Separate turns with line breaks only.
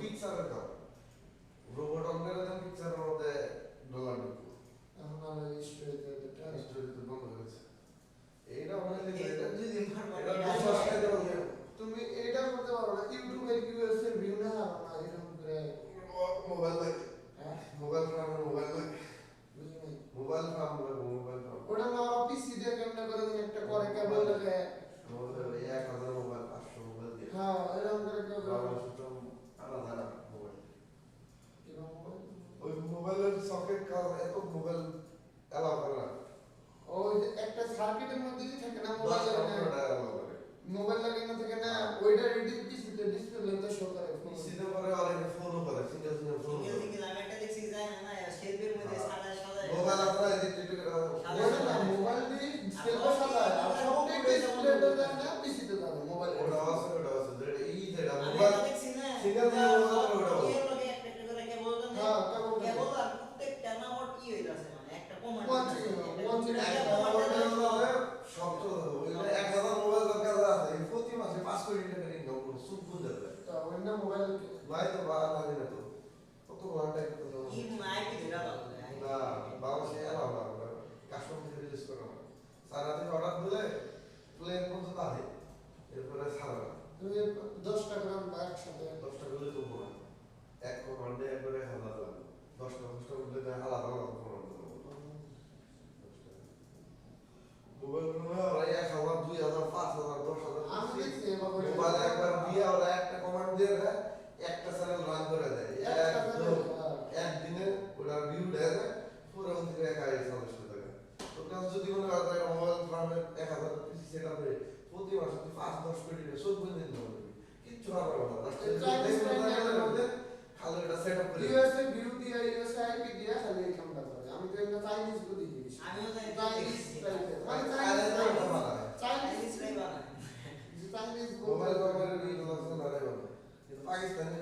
পিকচারের পিকচারের মধ্যে ডলার ঢুকবো।
এখন আর স্টোরিতে এটা
স্টোরিতে বন্ধ করেছে। এইটা এটা-
যদি।
তুমি এটা করতে পারো না ইউটিউবের কিউএস এর ভিউ না না এরকম করে
মোবাইল লাগে।
হ্যাঁ
মোবাইল ফ্রামের মোবাইল লাগে। Mobile ফ্রাম mobile ফ্রাম।
ওটা না পিসি দিয়ে কেমনে করে একটা করে কেবল লাগে
ওই এক হাজার মোবাইল, পাঁচশো মোবাইল দিয়ে।
হ্যাঁ এরকম করে কেউ
আলাদা না, মোবাইল। ওই মোবাইলের সকেট কাজ এত মোবাইল অ্যালাউ করে না
ওই যে একটা সার্কিটের মধ্যে থাকে না মোবাইল মোবাইল
প্রতি মাসে পাঁচ কোটি টাকা ইনকাম করো
তা ওইটা মোবাইল
তো বা লাগে না তো কত
ঘণ্টা ভালো
এলাও না কাস্টমার রিলিজ করে অর্ডার দিলে প্লেন পর্যন্ত আসে এরপরে সারা
তুমি দশটা গ্রাম একসাথে
দশটা করলে তো এক কমান্ডে একবারে হাজার লাগবে দশটা দশটা করলে আলাদা আলাদা কমান্ড মোবাইল মনে হয় ওরা এক হাজার দুই হাজার পাঁচ হাজার দশ হাজার
আমি দেখছি এভাবে
মোবাইল একবার দিয়ে ওরা একটা কমান্ড দিয়ে দেয় একটা চ্যানেল রান করে দেয়
একটা
একদম
channel, হ্যাঁ।
একদিনে ওটা ভিউ দেয় যায় পুরো থেকে একা এই সদস্য থাকে ওটা যদি মনে হয় একটা মোবাইল ফ্রামের এক হাজার পিসি সেট আপে তুই পাঁচ দশ কোটি সব নিতে পারবি কিচ্ছু হবে না
মধ্যে
খালি এটা সেট আপ করে
ইউএসএ ভিউ ইউএসএ আইপি দিয়ে খালি এই কামটা করে আমি তো এমনি চাইনিজ বুঝি জিনিস
আমিও
চাইনিজ মানে
চাইনিজ
চাইনিজ চাইনিজ
Chinese টাই বানায়।
চাইনিজ
মোবাইল ফ্রামের ভিউ লাগছে না রে পাকিস্তানি